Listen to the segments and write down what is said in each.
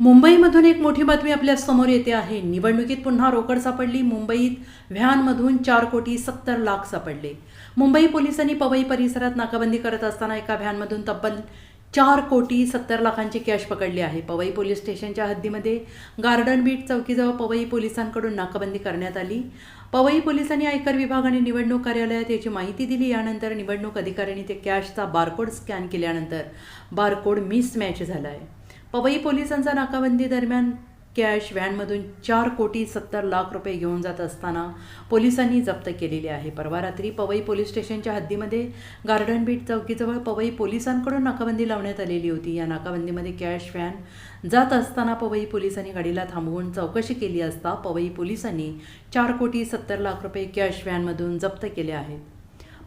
मुंबईमधून एक मोठी बातमी आपल्यासमोर येते आहे. निवडणुकीत पुन्हा रोकड सापडली. मुंबईत व्हॅनमधून चार कोटी सत्तर लाख सापडले. मुंबई पोलिसांनी पवई परिसरात नाकाबंदी करत असताना एका व्हॅनमधून तब्बल चार कोटी सत्तर लाखांची कॅश पकडली आहे. पवई पोलीस स्टेशनच्या हद्दीमध्ये गार्डन बीट चौकीजवळ पवई पोलिसांकडून नाकाबंदी करण्यात आली. पवई पोलिसांनी आयकर विभाग आणि निवडणूक कार्यालयात याची माहिती दिली. यानंतर निवडणूक अधिकाऱ्यांनी ते कॅशचा बारकोड स्कॅन केल्यानंतर बारकोड मिसमॅच झाला आहे पवई पोलिसांचा नाकाबंदी दरम्यान कॅश व्हॅनमधून चार कोटी सत्तर लाख रुपये घेऊन जात असताना पोलिसांनी जप्त केलेली आहे. परवा रात्री पवई पोलीस स्टेशनच्या हद्दीमध्ये गार्डन बीट चौकीजवळ पवई पोलिसांकडून नाकाबंदी लावण्यात आलेली होती. या नाकाबंदीमध्ये कॅश व्हॅन जात असताना पवई पोलिसांनी गाडीला थांबवून चौकशी केली असता पवई पोलिसांनी चार कोटी सत्तर लाख रुपये कॅश व्हॅनमधून जप्त केले आहेत.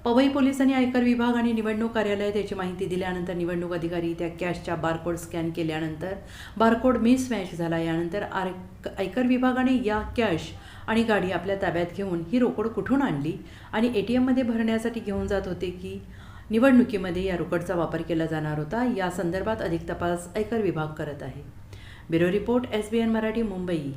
पवई पोलिसांनी आयकर विभाग आणि निवडणूक कार्यालयात याची माहिती दिल्यानंतर निवडणूक अधिकारी त्या कॅशच्या बारकोड स्कॅन केल्यानंतर बारकोड मिसमॅच झाला. यानंतर आर- आयकर विभागाने या कॅश आणि गाडी आपल्या ताब्यात घेऊन ही रोकड कुठून आणली आणि ए टी एममध्ये भरण्यासाठी घेऊन जात होते की निवडणुकीमध्ये या रोकडचा वापर केला जाणार होता या संदर्भात अधिक तपास आयकर विभाग करत आहे. Bureau report S B N Marathi Mumbai.